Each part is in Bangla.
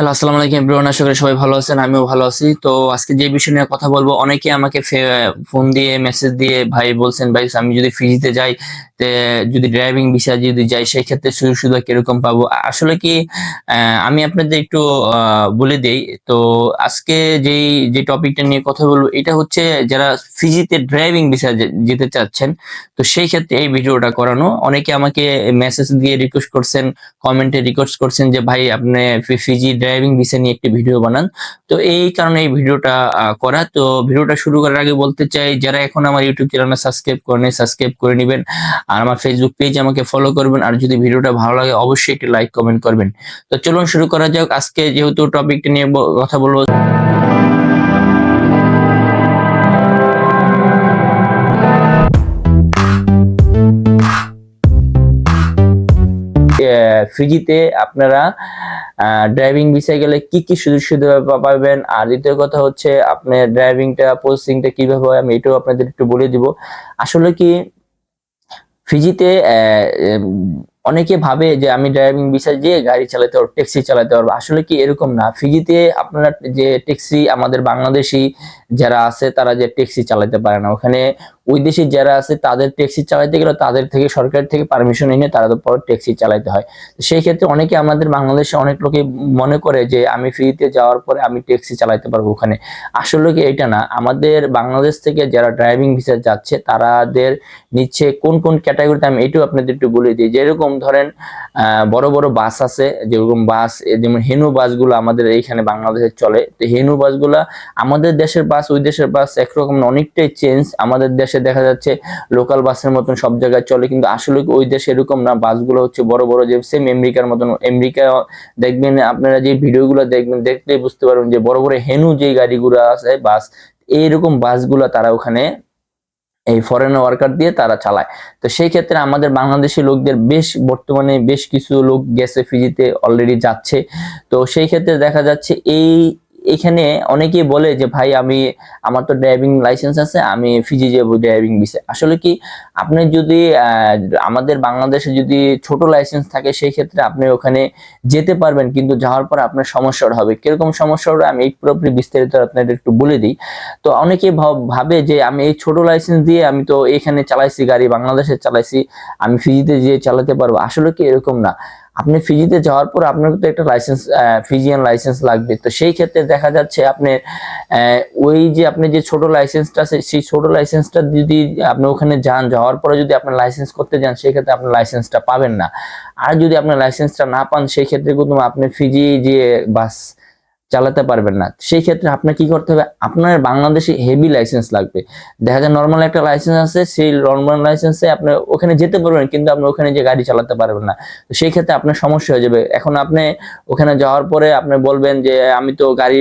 হ্যালো, আসসালামু আলাইকুম এভরিওয়ান আশা করি সবাই ভালো আছেন, আমিও ভালো আছি। তো আজকে যে বিষয় নিয়ে কথা বলব অনেকে আমাকে ফোন দিয়ে মেসেজ দিয়ে, ভাই বলছেন, ভাই আমি যদি ফিজিতে যাই যদি ড্রাইভিং ভিসা যদি যাই, সেই ক্ষেত্রে সুযোগ সুবিধা কীরকম পাবো? আসলে কি আমি আপনাদের একটু বলে দেই। তো আজকে যেই, যে টপিকটা নিয়ে কথা বলব, এটা হচ্ছে যারা ফিজিতে ড্রাইভিং ভিসা যেতে চাচ্ছেন, তো সেই ক্ষেত্রে এই ভিডিওটা করানো। অনেকে আমাকে মেসেজ দিয়ে রিকোয়েস্ট করছেন কমেন্টে রিকোয়েস্ট করছেন যে, ভাই, আপনি ফিজি ড্রাইভিং ভিসা নিয়ে একটি ভিডিও বানান। তো এই কারণে এই ভিডিওটা করা। তো ভিডিওটা শুরু করার আগে বলতে চাই, যারা এখন আমার ইউটিউব চ্যানেলটা সাবস্ক্রাইব করেন সাবস্ক্রাইব করে নেবেন। আর আমার ফেসবুক পেজ আমাকে ফলো করবেন। আর যদি ভিডিওটা ভালো লাগে, অবশ্যই একটি লাইক কমেন্ট করবেন। তো চলুন শুরু করা যাক। আজকে যেহেতু টপিকটা নিয়ে কথা বলব। ফিজিতে আপনারা ড্রাইভিং বিষয়ে গেলে কি কি সুযোগ সুবিধা পাবেন? আর দ্বিতীয় কথা হচ্ছে আপনার ড্রাইভিংটা পোস্টিংটা কীভাবে হয়? আমি এটাও আপনাদের একটু বলে দিব। আসলে কি ফিজিতে অনেকে ভাবে যে আমি ড্রাইভিং বিষয় যে গাড়ি চালাতে পারব ট্যাক্সি চালাতে পারব। আসলে কি এরকম না? ফিজিতে আপনারা যে ট্যাক্সি আমাদের বাংলাদেশি যারা আছে, তারা যে ট্যাক্সি চালাতে পারে না। ওখানে ওই দেশে যারা আছে, তাদের ট্যাক্সি চালাতে গেলে তাদের থেকে, সরকার থেকে পারমিশন এনে তারা তো পর ট্যাক্সি চালাতে হয়। সেই ক্ষেত্রে অনেকে আমাদের বাংলাদেশে অনেক লোকে মনে করে যে, আমি ফ্রিতে যাওয়ার পরে আমি ট্যাক্সি চালাতে পারব ওখানে। আসলে কি এটা না? আমাদের বাংলাদেশ থেকে যারা ড্রাইভিং ভিসা যাচ্ছে, তারাদের নিচ্ছে কোন কোন ক্যাটাগরিতে আমি এটাও আপনাদের একটু বলে দিই। যেরকম ধরেন আহ, বড় বড় বাস আছে যেরকম বাস যেমন হেনু বাসগুলো আমাদের এইখানে বাংলাদেশে চলে। তো হেনু বাসগুলা আমাদের দেশের বাস ওই দেশের বাস একরকম অনেকটাই চেঞ্জ আমাদের দেশে দেখা যাচ্ছে লোকাল বাসের মতন সব জায়গায় চলে কিন্তু আসলে ওই দেশে এরকম না বাসগুলো হচ্ছে বড় বড় যে সেম আমেরিকার মতন আমেরিকা দেখবেন আপনারা যে ভিডিওগুলো দেখবেন দেখলেই বুঝতে পারবেন যে বড় বড় হেনু যে গাড়িগুলো আছে বাস এইরকম বাসগুলো তারা ওখানে এই ফরেন ওয়ার্কার দিয়ে তারা চালায়। তো সেই ক্ষেত্রে আমাদের বাংলাদেশি লোকদের বেশ বর্তমানে বেশ কিছু লোক গেছে ফিজিতে অলরেডি যাচ্ছে। তো সেই ক্ষেত্রে দেখা যাচ্ছে এই এখানে অনেকেই বলে যে, ভাই, আমি, আমার তো ড্রাইভিং লাইসেন্স আছে, আমি ফিজি যাব ড্রাইভিং বিষে আসলে কি, আপনি যদি আমাদের বাংলাদেশে যদি ছোট লাইসেন্স থাকে, সেই ক্ষেত্রে আপনি ওখানে যেতে পারবেন, কিন্তু যাওয়ার পর আপনার সমস্যা হবে। কীরকম সমস্যা হবে, আমি এই পুরোপুরি বিস্তারিত আপনাদের একটু বলে দিই। তো অনেকে ভাবে যে, আমি এই ছোট লাইসেন্স দিয়ে আমি তো এখানে চালাইছি, গাড়ি বাংলাদেশে চালাইছি, আমি ফিজিতে যেয়ে চালাতে পারব। আসলে কি এরকম না। আপনি ফিজিতে যাওয়ার পর আপনার তো একটা লাইসেন্স ফিজিয়ান লাইসেন্স লাগবে। তো সেই ক্ষেত্রে দেখা যাচ্ছে আপনি ওই যে আপনি যে ছোট লাইসেন্সটা আছে, সেই ছোট লাইসেন্সটা যদি আপনি ওখানে যান, যাওয়ার পরে যদি আপনি লাইসেন্স করতে যান, সেই ক্ষেত্রে আপনি লাইসেন্সটা পাবেন না। আর যদি আপনি লাইসেন্সটা না পান, সেই ক্ষেত্রে কিন্তু আপনি ফিজি যে বাস চালাতে পারবেন না। সেই ক্ষেত্রে আপনার কি করতে হবে? আপনার বাংলাদেশে হেভি লাইসেন্স লাগবে। দেখা যায় নর্মাল একটা লাইসেন্স আছে, সেই নর্মাল লাইসেন্সে আপনি ওখানে যেতে পারবেন, কিন্তু আপনি ওখানে যে গাড়ি চালাতে পারবেন না। তো সেই ক্ষেত্রে আপনার সমস্যা হয়ে যাবে। এখন আপনি ওখানে যাওয়ার পরে আপনি বলবেন যে, আমি তো গাড়ি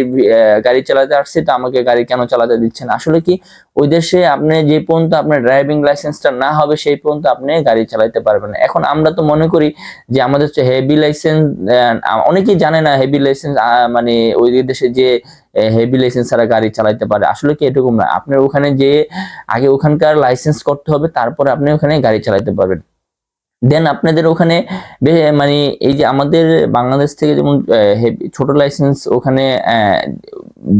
গাড়ি চালাতে আসছি, তো আমাকে গাড়ি কেন চালাতে দিচ্ছেন? আসলে কি, ওই দেশে আপনি যে পর্যন্ত আপনার ড্রাইভিং লাইসেন্সটা না হবে, সেই পর্যন্ত আপনি গাড়ি চালাতে পারবেন না। এখন আমরা তো মনে করি যে, আমাদের হেভি লাইসেন্স অনেকেই জানে না হেভি লাইসেন্স মানে ওই দেশে যে হেভি লাইসেন্স ছাড়া গাড়ি চালাইতে পারে, আসলে কি এরকম না? আপনার ওখানে যে, আগে ওখানকার লাইসেন্স করতে হবে, তারপরে আপনি ওখানে গাড়ি চালাইতে পারবেন। দেন আপনাদের ওখানে মানে এই যে আমাদের বাংলাদেশ থেকে যেমন ছোট লাইসেন্স ওখানে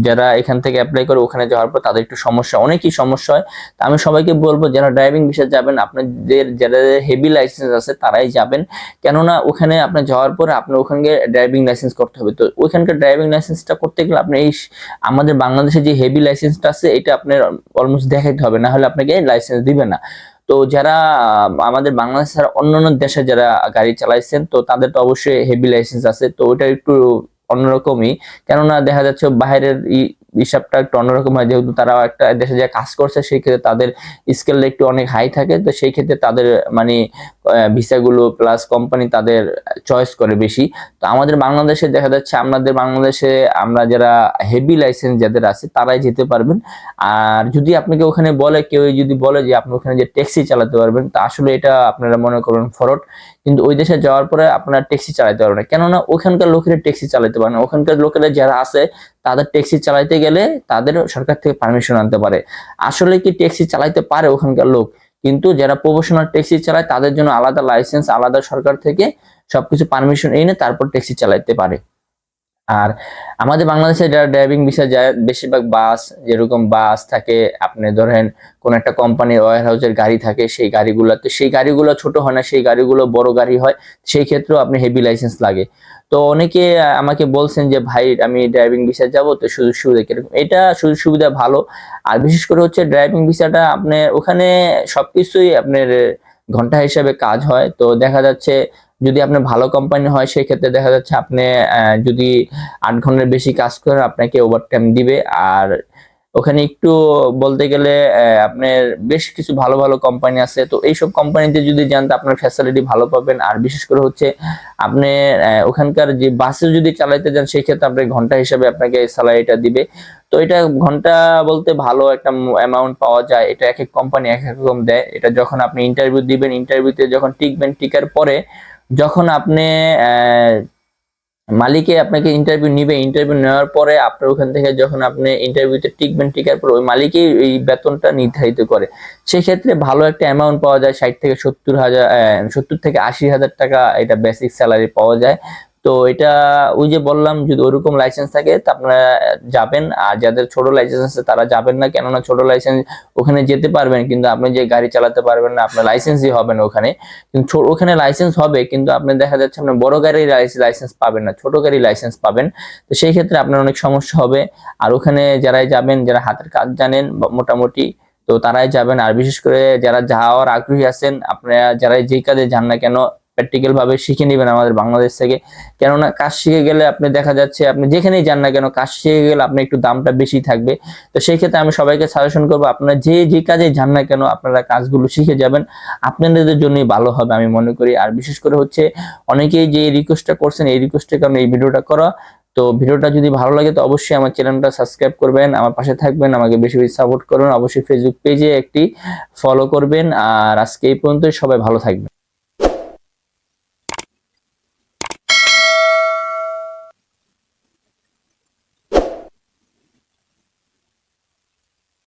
যারা এখান থেকে অ্যাপ্লাই করে ওখানে যাওয়ার পর তাদের একটু সমস্যা, অনেকই সমস্যা হয়। তা আমি সবাইকে বলব, যারা ড্রাইভিং বিষয়ে যাবেন, আপনাদের যারা হেভি লাইসেন্স আছে তারাই যাবেন। কেননা ওখানে আপনি যাওয়ার পরে আপনার ওখানে ড্রাইভিং লাইসেন্স করতে হবে। তো ওইখানকার ড্রাইভিং লাইসেন্সটা করতে গেলে আপনি এই আমাদের বাংলাদেশে যে হেভি লাইসেন্সটা আছে, এটা আপনার অলমোস্ট দেখাইতে হবে। না হলে আপনাকে লাইসেন্স দিবে না। তো যারা, আমাদের বাংলাদেশ ছাড়া অন্য দেশে যারা গাড়ি চালাইছেন, তো তাদের তো অবশ্যই হেভি লাইসেন্স আছে, তো ওটা একটু অন্যরকমই। কেননা দেখা যাচ্ছে বাইরের হিসাবটা একটু অন্যরকম হয়, যেহেতু তারা একটা দেশে যা কাজ করছে, সেই ক্ষেত্রে তাদের স্কেলটা একটু অনেক হাই থাকে। তো সেই ক্ষেত্রে তাদের মানে ভিসাগুলো প্লাস কোম্পানি তাদের চয়েস করে বেশি। তো আমাদের বাংলাদেশে দেখা যাচ্ছে, আমাদের বাংলাদেশে আমরা যারা হেভি লাইসেন্স যাদের আছে, তারাই যেতে পারবেন। আর যদি আপনাকে ওখানে বলে, কেউ যদি বলে যে আপনি ওখানে যে ট্যাক্সি চালাতে পারবেন, তা আসলে এটা আপনারা মনে করবেন ফরড কিন্তু ওই দেশে যাওয়ার পরে আপনারা ট্যাক্সি চালাতে পারবেন কেননা ওখানকার লোকেরা ট্যাক্সি চালাতে পারে না। ওখানকার লোকেরা যারা আছে, তাদের ট্যাক্সি চালাইতে গেলে তাদের সরকার থেকে পারমিশন আনতে পারে। আসলে কি ট্যাক্সি চালাইতে পারে ওখানকার লোক? কিন্তু যারা প্রফেশনাল ট্যাক্সি চালায়, তাদের জন্য আলাদা লাইসেন্স আলাদা সরকার থেকে সবকিছু পারমিশন এনে তারপর ট্যাক্সি চালাইতে পারে। আর আমাদের বাংলাদেশে যারা ড্রাইভিং বিষয় যায়, বেশিরভাগ বাস যেরকম বাস থাকে, আপনি ধরেন কোন একটা কোম্পানির ওয়ার হাউসের গাড়ি থাকে, সেই গাড়িগুলো তো সেই গাড়িগুলো ছোট হয় না, সেই গাড়িগুলো বড় গাড়ি হয়, সেই ক্ষেত্রেও আপনি হেভি লাইসেন্স লাগে। তো অনেকে আমাকে বলছেন যে, ভাই, আমি ড্রাইভিং ভিসায় যাব, তো সুযোগ সুবিধা কীরকম? এটা সুযোগ সুবিধা ভালো। আর বিশেষ করে হচ্ছে ড্রাইভিং ভিসাটা আপনার ওখানে সবকিছুই আপনার ঘণ্টা হিসাবে কাজ হয়। তো দেখা যাচ্ছে যদি আপনার ভালো কোম্পানি হয় সেই ক্ষেত্রে দেখা যাচ্ছে আপনি যদি আট ঘণ্টার বেশি কাজ করেন, আপনাকে ওভারটাইম দিবে। আর ওখানে একটু বলতে গেলে আপনার বেশ কিছু ভালো ভালো কোম্পানি আছে। তো এইসব কোম্পানিতে যদি যান, তো আপনার ফ্যাসিলিটি ভালো পাবেন। আর বিশেষ করে হচ্ছে আপনি ওখানকার যে বাসে যদি চালাইতে যান সেই ক্ষেত্রে ঘণ্টা হিসাবে আপনাকে স্যালারিটা দিবে। তো এটা ঘণ্টা বলতে ভালো একটা অ্যামাউন্ট পাওয়া যায়। এটা এক এক কোম্পানি এক এক রকম দেয়। এটা যখন আপনি ইন্টারভিউ দিবেন ইন্টারভিউতে যখন টিকবেন, টিকার পরে যখন আপনি মালিকে আপনাকে ইন্টারভিউ নিবে ইন্টারভিউ নেওয়ার পরে আপনার ওখান থেকে যখন আপনি ইন্টারভিউতে টিকবেন, টিকার পর ওই মালিকই এই বেতনটা নির্ধারিত করে। সেক্ষেত্রে ভালো একটা অ্যামাউন্ট পাওয়া যায়, ষাট থেকে সত্তর হাজার সত্তর থেকে আশি হাজার টাকা এটা বেসিক স্যালারি পাওয়া যায়। তো এটা ওই যে বললাম, যদি ওরকম লাইসেন্স থাকে, তা আপনারা যাবেন। আর যাদের ছোট লাইসেন্স আছে, তারা যাবেন না। কেননা ছোট লাইসেন্স ওখানে যেতে পারবেন, কিন্তু আপনি যে গাড়ি চালাতে পারবেন না, আপনার লাইসেন্সই হবে না ওখানে। কিন্তু ওখানে লাইসেন্স হবে, কিন্তু আপনি দেখা যাচ্ছে আপনি বড় গাড়ির লাইসেন্স পাবেন না, ছোট গাড়ির লাইসেন্স পাবেন। তো সেই ক্ষেত্রে আপনার অনেক সমস্যা হবে। আর ওখানে যারাই যাবেন, যারা হাতের কাজ জানেন মোটামুটি, তো তারাই যাবেন। আর বিশেষ করে যারা যাওয়ার আগ্রহী আছেন, আপনারা যারা যেই কাজে যান না কেন প্র্যাকটিক্যাল ভাবে শিখে নেবেন আমাদের বাংলাদেশ থেকে। কেননা কাজ শিখে গেলে আপনি দেখা যাচ্ছে আপনি যেখানেই যান না কেন, কাজ শিখে গেলে আপনি একটু দামটা বেশি থাকবে। তো সেই ক্ষেত্রে আমি সবাইকে সাজেশন করব, আপনারা যে যে কাজে যান না কেন, আপনারা কাজগুলো শিখে যাবেন। আপনাদের জন্যই ভালো হবে আমি মনে করি। আর বিশেষ করে হচ্ছে অনেকেই যে রিকোয়েস্টটা করছেন, এই রিকোয়েস্টের কারণে এই ভিডিওটা করা। তো ভিডিওটা যদি ভালো লাগে তো অবশ্যই আমার চ্যানেলটা সাবস্ক্রাইব করবেন, আমার পাশে থাকবেন, আমাকে বেশি বেশি সাপোর্ট করবেন। অবশ্যই ফেসবুক পেজে একটি ফলো করবেন। আর আজকে এই পর্যন্তই, সবাই ভালো থাকবেন।